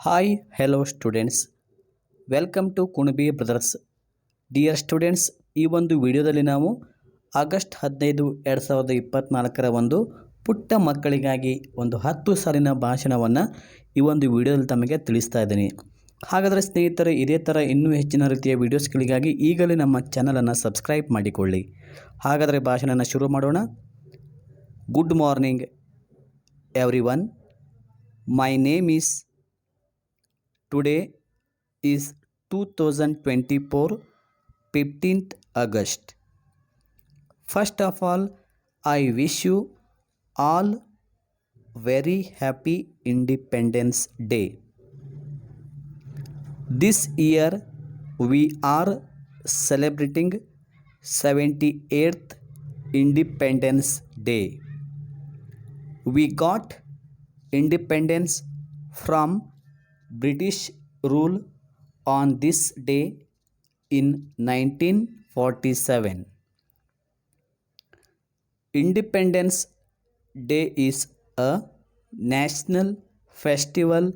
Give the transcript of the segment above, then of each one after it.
Hi hello students welcome to Kunabi brothers dear students ಈ ಒಂದು ವಿಡಿಯೋದಲ್ಲಿ ನಾವು ಆಗಸ್ಟ್ ಹದಿನೈದು, ಎರಡು ಸಾವಿರದ ಇಪ್ಪತ್ತ್ನಾಲ್ಕರ ಒಂದು ಪುಟ್ಟ ಮಕ್ಕಳಿಗಾಗಿ ಒಂದು ಹತ್ತು ಸಾಲಿನ ಭಾಷಣವನ್ನು ಈ ಒಂದು ವಿಡಿಯೋದಲ್ಲಿ ತಮಗೆ ತಿಳಿಸ್ತಾ ಇದ್ದೀನಿ. ಹಾಗಾದರೆ ಸ್ನೇಹಿತರೆ, ಇದೇ ಥರ ಇನ್ನೂ ಹೆಚ್ಚಿನ ರೀತಿಯ ವೀಡಿಯೋಸ್ಗಳಿಗಾಗಿ ಈಗಲೇ ನಮ್ಮ ಚಾನಲನ್ನು ಸಬ್ಸ್ಕ್ರೈಬ್ ಮಾಡಿಕೊಳ್ಳಿ. ಹಾಗಾದರೆ ಭಾಷಣನ ಶುರು ಮಾಡೋಣ. Good morning everyone my name is Today is 2024 15th August. First of all, I wish you all very happy Independence Day. This year we are celebrating 78th Independence Day. We got independence from British rule on this day in 1947. Independence Day is a national festival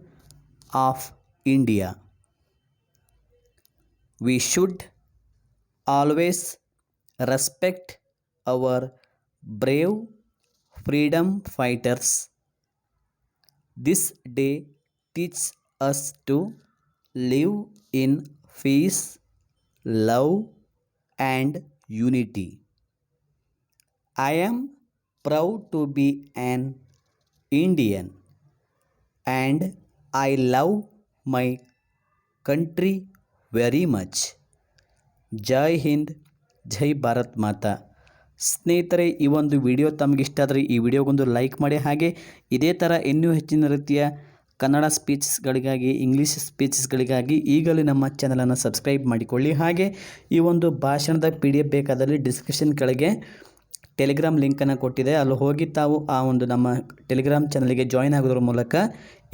of India. We should always respect our brave freedom fighters. This day teaches us to live in peace, love, and unity. I am proud to be an Indian and I love my country very much. ಜೈ ಹಿಂದ್ ಜೈ ಭಾರತ್ ಮಾತಾ ಸ್ನೇಹಿತರೆ ಈ ಒಂದು video ತಮಗಿಷ್ಟ ಆದರೆ ಈ ವಿಡಿಯೋಗೊಂದು like ಮಾಡಿ ಹಾಗೆ ಇದೇ ಥರ ಇನ್ನೂ ಹೆಚ್ಚಿನ ರೀತಿಯ ಕನ್ನಡ ಸ್ಪೀಚಸ್ಗಳಿಗಾಗಿ, ಇಂಗ್ಲೀಷ್ ಸ್ಪೀಚಸ್ಗಳಿಗಾಗಿ ಈಗಲೇ ನಮ್ಮ ಚಾನಲನ್ನು ಸಬ್ಸ್ಕ್ರೈಬ್ ಮಾಡಿಕೊಳ್ಳಿ. ಹಾಗೆ ಈ ಒಂದು ಭಾಷಣದ ಪಿ ಡಿ ಎಫ್ ಬೇಕಾದಲ್ಲಿ ಡಿಸ್ಕ್ರಿಪ್ಷನ್ ಕೆಳಗೆ ಟೆಲಿಗ್ರಾಮ್ ಲಿಂಕನ್ನು ಕೊಟ್ಟಿದೆ. ಅಲ್ಲಿ ಹೋಗಿ ತಾವು ಆ ಒಂದು ನಮ್ಮ ಟೆಲಿಗ್ರಾಮ್ ಚಾನಲ್ಗೆ ಜಾಯಿನ್ ಆಗೋದ್ರ ಮೂಲಕ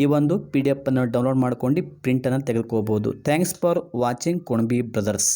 ಈ ಒಂದು ಪಿ ಡಿ ಎಫನ್ನು ಡೌನ್ಲೋಡ್ ಮಾಡ್ಕೊಂಡು ಪ್ರಿಂಟನ್ನು ತೆಗೆದುಕೋಬೋದು. Thanks for watching, Kunabi brothers.